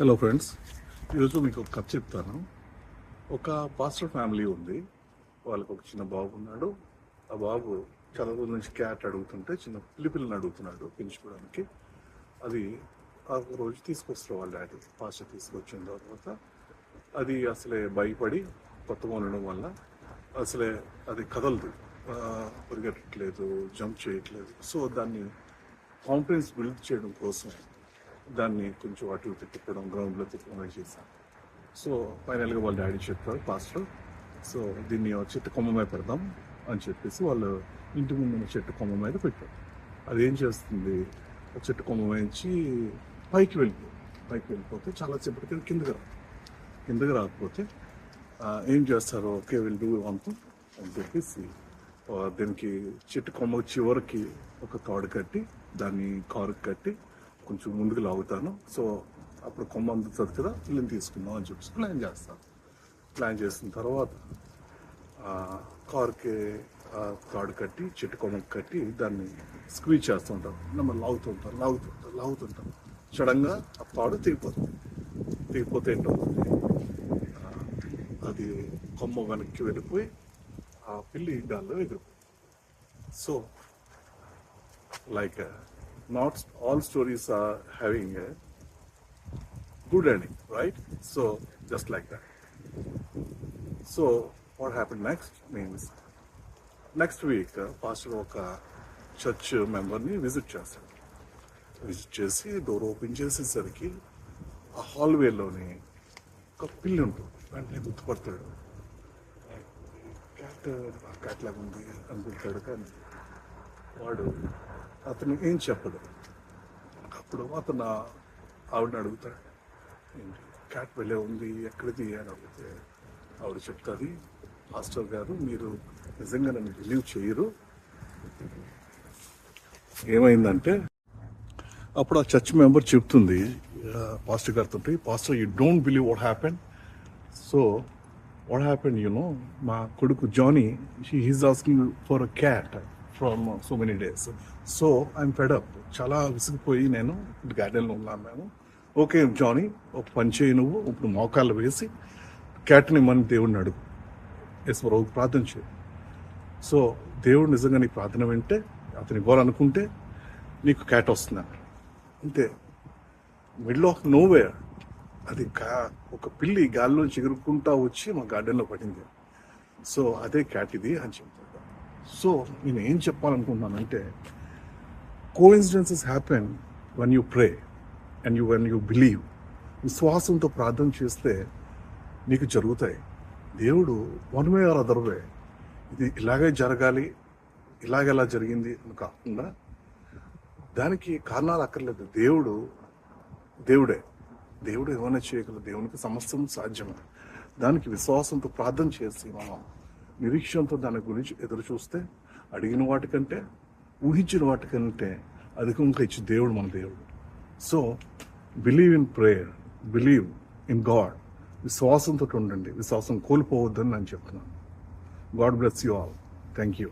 Hello friends ఈరోజు మీకు ఒక కథ చెప్తాను. ఒక పాస్టర్ ఫ్యామిలీ ఉంది. వాళ్ళకి ఒక చిన్న బాబు ఉన్నాడు. ఆ బాబు చాలా రోజుల నుంచి క్యాట్ అడుగుతుంటే చిన్న పిల్లిపిల్లని అడుగుతున్నాడు పెంచుకోవడానికి అది ఆ రోజు తీసుకొస్తారు వాళ్ళ డాడీ. పాస్టర్ తీసుకొచ్చిన తర్వాత అది అసలే భయపడి కొత్తగా ఉండడం వల్ల అసలే అది కదలదు. పరిగెట్టట్లేదు జంప్ చేయట్లేదు. సో దాన్ని కాన్ఫిడెన్స్ బిల్డ్ చేయడం కోసం దాన్ని కొంచెం అటు తిట్టుకోవడం తిప్పడం గ్రౌండ్లో తిప్పడం చేశాను. సో ఫైనల్గా వాళ్ళ డాడీ చెప్పారు పాస్టర్ సో దీన్ని చెట్టు కొమ్మ మీద పెడదాం అని చెప్పేసి వాళ్ళు ఇంటి ముందు ఉన్న చెట్టు కొమ్మ మీద పెట్టారు. అది ఏం చేస్తుంది? ఆ చెట్టు కొమ్మ నుంచి పైకి వెళ్ళిపోయి పైకి వెళ్ళిపోతే చాలా సేపటికి కిందకి రాదు. కిందకి రాకపోతే ఏం చేస్తారు? ఓకే విల్ డూ అంత అని చెప్పేసి దీనికి చెట్టు కొమ్మ చివరికి ఒక తాడు కట్టి దాన్ని కారు కట్టి కొంచెం ముందుకు లాగుతాను. సో అప్పుడు కొమ్మ అందుతుంది కదా ఇల్లుని తీసుకుందాం అని చెప్పేసి ప్లాన్ చేస్తాను. ప్లాన్ చేసిన తర్వాత కార్కి తాడు కట్టి చెట్టు కొమ్మకి కట్టి దాన్ని స్క్వీజ్ చేస్తుంటాం నెమ్మది లాగుతుంటాం లాగుతుంటాం లాగుతుంటాం సడన్గా ఆ తాడు తెగిపోతుంది. తెగిపోతే ఏంటవుతుంది అది కొమ్మ వెనక్కి వెళ్ళిపోయి ఆ పిల్లి దానిలో ఎగిరిపోయింది so like not all stories are having a good ending right so just like that so what happen next means next week pastor ఒక చర్చ్ మెంబర్ని విజిట్ చేస్తాడు. విజిట్ చేసి డోర్ ఓపెన్ చేసేసరికి ఆ హాల్వేలోని ఒక పిల్లి ఉంటుంది. వెంటనే గుర్తుపడతాడు. క్యాట్ క్యాట్ లాగా ఉంది అనుకుంటాడు కానీ వాడు అతను ఏం చెప్పడు. అప్పుడు అతను ఆవిడని అడుగుతాడు. ఏంటి? క్యాట్ వెళ్ళే ఉంది ఎక్కడిది? అని అడిగితే ఆవిడ చెప్తుంది మాస్టర్ గారు మీరు నిజంగా నన్ను బిలీవ్ చేయరు. ఏమైందంటే అప్పుడు ఆ చర్చ్ మెంబర్ చెప్తుంది పాస్టర్ గారితో pastor you don't believe what happen so what happen you know మా కొడుకు Johnny he's asking for a cat from so many days so I'm fed up చాలా విసిగిపోయి నేను గార్డెన్లో ఉన్నాను. మేము ఓకే జానీ ఒక పని చేయి నువ్వు. ఇప్పుడు మోకాళ్ళు వేసి క్యాట్ని మన దేవుడిని అడుగు. ఈశ్వరావు ప్రార్థన చేయి. సో దేవుడు నిజంగా నీకు ప్రార్థన వింటే అతను ఇవ్వాలనుకుంటే నీకు క్యాట్ వస్తున్నాను అంతే. మిడిల్ ఆఫ్ నోవే అది కా ఒక పిల్లి గాల్లో ఎగురుకుంటా వచ్చి మా గార్డెన్లో పడింది. సో అదే క్యాట్ ఇది అని చెప్తాను. సో నేను ఏం చెప్పాలనుకుంటున్నానంటే coincidences happen when you pray and you when you believe విశ్వాసంతో ప్రార్థన చేస్తే నీకు జరుగుతాయి. దేవుడు one way or other way ఇది ఇలాగే జరగాలి ఇలాగెలా జరిగింది అని కాకుండా దానికి కారణాలు అక్కర్లేదు. దేవుడు దేవుడే. దేవుడు ఏమైనా చేయగలరు దేవునికి సమస్తం సాధ్యమే. దానికి విశ్వాసంతో ప్రార్థన చేసి మనం నిరీక్షణతో దాని గురించి ఎదురు చూస్తే అడిగిన వాటికంటే ఊహించిన వాటికంటే అధికంగా ఇచ్చి దేవుడు మన దేవుడు. So believe in prayer believe in God విశ్వాసంతో ఉండండి విశ్వాసం కోల్పోవద్దని నేను చెప్తున్నాను. God bless you all thank you